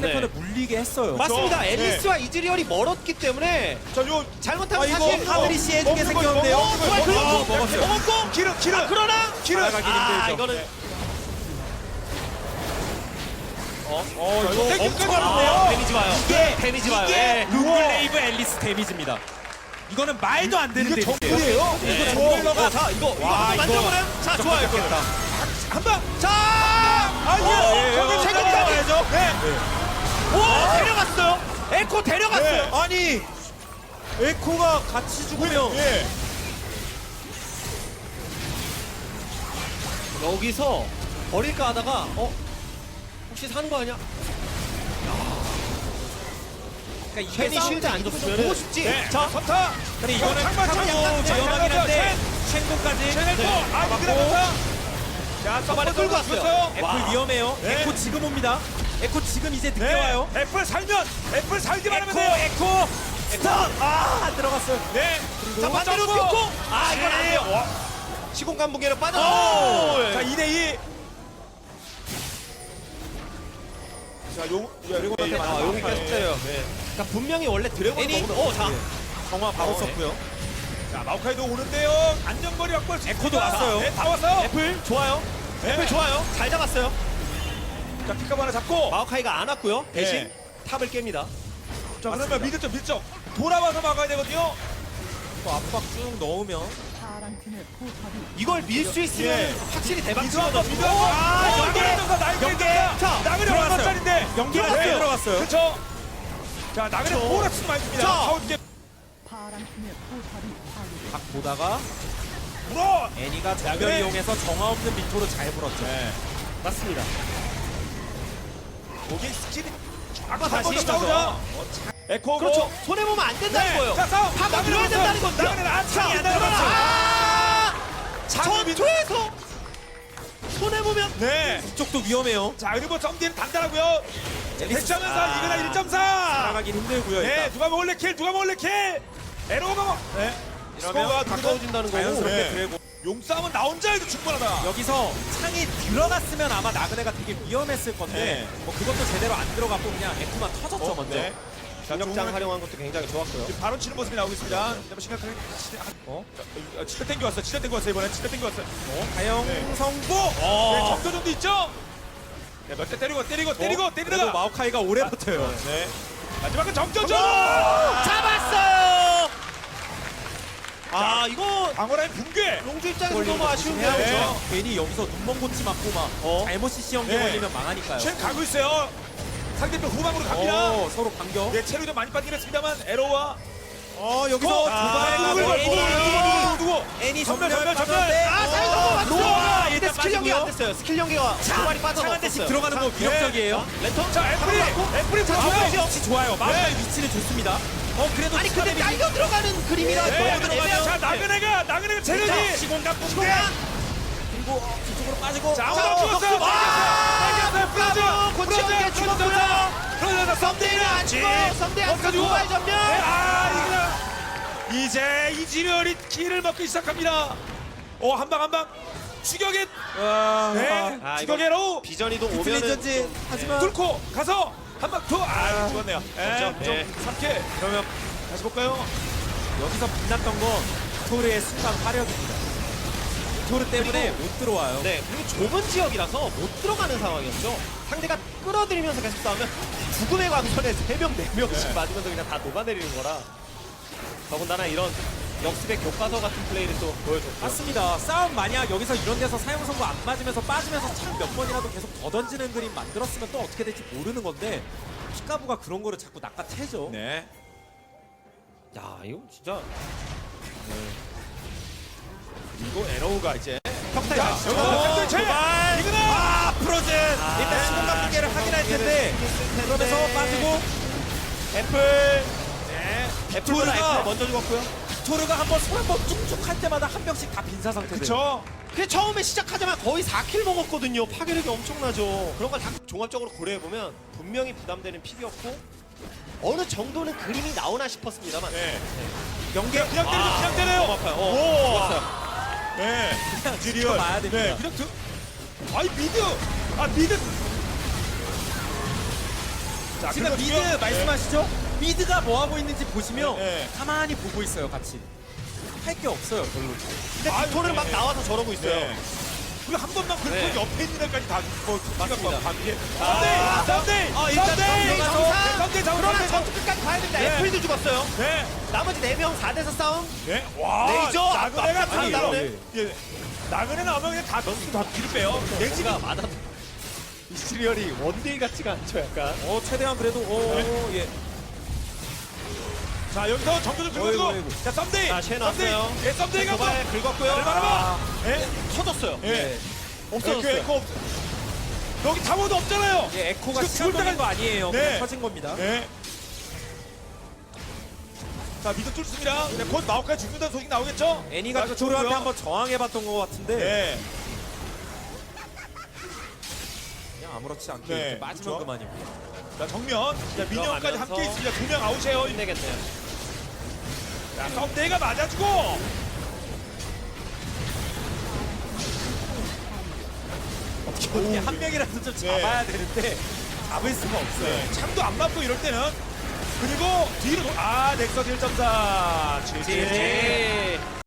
상대편을 네. 물리게 했어요. 맞습니다. 네. 앨리스와 이즈리얼이 멀었기 때문에 자, 요 잘못하면 아, 이거 사실 하늘이 씨 해주게 먹는 거, 생겼는데요. 먹는 거, 어, 먹는 거, 먹었고, 먹었어요. 먹었고 기름, 기름. 아, 그러나 기름. 아 힘들죠. 이거는 네. 어, 자, 이거 땡길 엄청 것 아. 데미지 봐요. 이게 데미지 봐요. 이게 예. 루블레이브 앨리스 데미지입니다. 이거는 말도 안 되는 이게 데미지예요. 정글이에요? 네. 이거 이거 정글러가 자 이거 이거 한번 이거 만져보나요? 자 좋아요. 이거. 좋겠다. 한 방. 자 아, 어, 예. 저기 어. 나가야죠. 네. 오 데려갔어요. 에코 데려갔어요. 네. 아니 에코가 같이 죽으면 예. 여기서 버릴까 하다가 어 혹시 사는 거 아니야? 그러니까 괜히 쉴드 안 줬으면 보고 싶지. 네. 자 선타. 근데 이거는 잠깐만, 타고 잠깐만, 위험하긴 한데 쉔고까지 제네코. 아, 선타. 자, 저번에 끌고 왔어요. 애플 와. 위험해요. 네. 에코 지금 옵니다. 에코 지금 이제 늦게 네. 와요. 애플 살면 애플 살기만 에코 하면 돼요. 에코 스턴 아안 들어갔어요. 네. 자 반대로 점프. 뛰고 아 이건 안 돼요. 와. 시공간 무게로 빠져. 오! 자, 2대 2. 자, 용 드래곤한테 아, 맞아. 용이 계속 때려요. 네. 그러니까 분명히 원래 드래곤 애니. 먹으면 어, 자. 정화 바로 어, 네. 썼고요. 자, 마오카이도 오는데요. 안전거리 확보할 수 에코도 있습니다. 왔어요. 네, 다 왔어요. 애플 좋아요. 네. 애플 좋아요. 잘 잡았어요. 자, 픽업 하나 잡고. 마오카이가 안 왔고요. 대신 네. 탑을 깹니다. 자, 그러면 미드 쪽, 미드 쪽. 돌아와서 막아야 되거든요. 또 압박 쭉 넣으면 이걸 밀 수 있으면 예. 확실히 미드 한 번. 미드 한 번. 아. 나그네 점사, 나그네 연계. 점사. 자, 나그네 들어갔어요. 원짜리인데. 연계가 네. 꽤 들어갔어요. 그렇죠. 자, 나그네. 보너스 많이 줍니다. 가운데 각 보다가 물어. 애니가 정면 그래. 이용해서 정화 없는 미토로 잘 불었죠. 네. 맞습니다. 거기 스킬이 아까 다시 나오자. 에코고. 그렇죠. 손해 보면 안 된다는 네. 거예요. 자, 싸움. 나그네 들어야. 된다는 거죠. 나그네는 아, 창이 안 날아갔어요. 아! 전투에서 손해 보면 네. 이쪽도 위험해요. 자, 그리고 점디는 단단하고요. 대처하면서 아. 이거나 1.4. 살아가긴 힘들고요. 네. 누가 먹을래 킬, 누가 먹을래 킬. 에로가 먹. 네. 이러면 가까워진다는 거고. 자연스럽게 네. 드래곤. 용싸움은 나 혼자 해도 충분하다. 여기서 창이 들어갔으면 아마 나그네가 되게 위험했을 건데 네. 뭐 그것도 제대로 안 들어갔고 그냥 에코만 터졌죠 먼저. 네. 자, 중력장 좋은- 활용한 것도 굉장히 좋았고요. 지금 바로 치는 모습이 나오고 있습니다. 한번 심각하게 치- 어? 어, 치대 땡겨왔어, 치대 땡겨왔어 이번에 치대 땡겨왔어. 어? 가영 네. 성부. 네, 어. 정도 정도 있죠. 네, 몇 대 때리고 때리고 때리고 어? 때리다가. 마오카이가 오래 버텨요. 네. 마지막은 정조준. 잡았어요. 아 이거 방어라인 붕괴. 용주 입장에서 너무 아쉬운데요. 네. 그렇죠? 괜히 여기서 눈먼 고치 맞고 막 어? 잘못 CC 연계 네. 걸리면 망하니까요. 쉔 가고 있어요. 상대편 후방으로 갑니다. 어, 서로 반격. 네, 좀 많이 빠지긴 했습니다만 에로와 어 여기서 아, 도발하고 누구, 애니 누구, 누구, 누구? 애니 전멸, 전멸 전멸, 아 어, 근데 일단 스킬 연계가 안. 됐어요. 스킬 연계가 두 발이 빠져 창한 대씩 없었어요. 들어가는 거 위협적이에요. 랜턴 자, 애플이 애플이 좋아요. 들어가요. 위치 좋아요. 마우카이 위치는 좋습니다. 어 그래도 아니 근데 날려 들어가는 그림이라 네, 너무 자, 애매해요. 나그네가 나그네가 체력이 자, 시공간 붕괴. 그리고 어, 뒤쪽으로 빠지고 자, 자, 오늘 죽었어요. 아, 까비요. 고치형계 죽었고요. 그러자 썸데이는 안 죽어. 썸데이 안 죽어. 두발 전멸. 아, 이거 이제 이지렬이 키를 먹기 시작합니다. 어, 한방 한 방. 추격의 와, 네. 아, 추격의로 비전이도 오면은 전지 하지만 뚫고 가서 한방 더. 아, 죽었네요. 예, 그렇죠. 좀 예. 삼खे. 그러면 다시 볼까요? 여기서 빛났던 건 토르의 순간 화력입니다. 토르 때문에 못 들어와요. 네, 그리고 좁은 지역이라서 못 들어가는 상황이었죠. 상대가 끌어들이면서 계속 싸우면 죽음의 광선에 3명, 4명씩 네. 맞으면서 그냥 다 녹아내리는 거라 더군다나 이런 역습의 교과서 같은 플레이를 또 보여줬고 맞습니다. 싸움 만약 여기서 이런 데서 사용 선고 안 맞으면서 빠지면서 창 몇 번이라도 계속 더 던지는 그림 만들었으면 또 어떻게 될지 모르는 건데 피카부가 그런 거를 자꾸 낚아채죠. 네. 야 이거 진짜 그리고 에로우가 이제 자? 여기서 샌드위치! 도발! 이거는 아 프로즌 일단 시공간 붕괴를 하긴 할 텐데 그러면서 빠지고 애플 네. 애플보다 토르가- 애플 먼저 죽었고요 토르가 한 번 손 한번 뚝뚝 할 때마다 한 병씩 다 빈사 상태 돼요. 그쵸. 그 처음에 시작하자마자 거의 4킬 먹었거든요 파괴력이 엄청나죠 그런 걸 다 종합적으로 고려해보면 분명히 부담되는 픽이었고 어느 정도는 그림이 나오나 싶었습니다만 네. 연계 그냥 때리죠, 아, 그냥 때려요. 너무 아파요. 어, 오. 좋았어요. 네. 그냥 지리얼. 지켜봐야 됩니다. 네, 그냥 드. 아이 미드. 아 미드. 자, 지금 미드 긁어주고요. 말씀하시죠? 미드가 뭐 하고 있는지 보시면 네, 네. 가만히 보고 있어요, 같이. 할 게 없어요, 별로. 근데 아유, 빅토르는 막 네. 나와서 저러고 있어요. 네. 그리고 한 번만 긁고 네. 옆에 있는 애까지 다 뭐, 맞습니다. 반피해. 아! 아, 일단! 썬데이 썬데이! 정상. 썬데이 정상! 그러나 전투 끝까지 가야 됩니다. 네. 애플도 죽었어요. 네. 나머지 4명 4대4 싸움. 네. 와. 레이저! 나그네가 앞- 다. 나그네. 예. 나그네 나오면 그냥 다 넣고 다 뒤로 빼요. 내지가 맞아. 이스리얼이 원딜 같지가 않죠, 약간. 어, 최대한 그래도, 어, 네. 예. 자, 여기서 좀 어이구, 긁어주고. 어이구. 자, 썬데이! 자, 쉐 나왔어요. 예, 썬데이가 뭐. 도발 긁었고요. 얼마나 예. 터졌어요. 예. 네. 없어졌어요. 에코 없 여기 타워도 없잖아요. 예, 에코가 지금 죽을 때가- 거 아니에요. 네. 그냥 터진 겁니다. 네. 자, 미드 뚫습니다. 네, 곧 마오카이 죽는다는 소식 나오겠죠? 애니가 자, 좋고요. 한번 저항해봤던 것 같은데 네. 아무렇지 않게 네, 빠지면 그렇죠. 그만입니다. 자, 정면. 자, 미니언까지 들어가면서. 함께 있습니다. 두 명 아웃이에요. 힘내겠네요. 자, 썸데이가 맞아주고. 어떻게 한 명이라도 좀 잡아야 되는데 잡을 수가 없어요. 네. 창도 안 맞고 이럴 때는 그리고 뒤로 도... 아 넥서 1.4 네.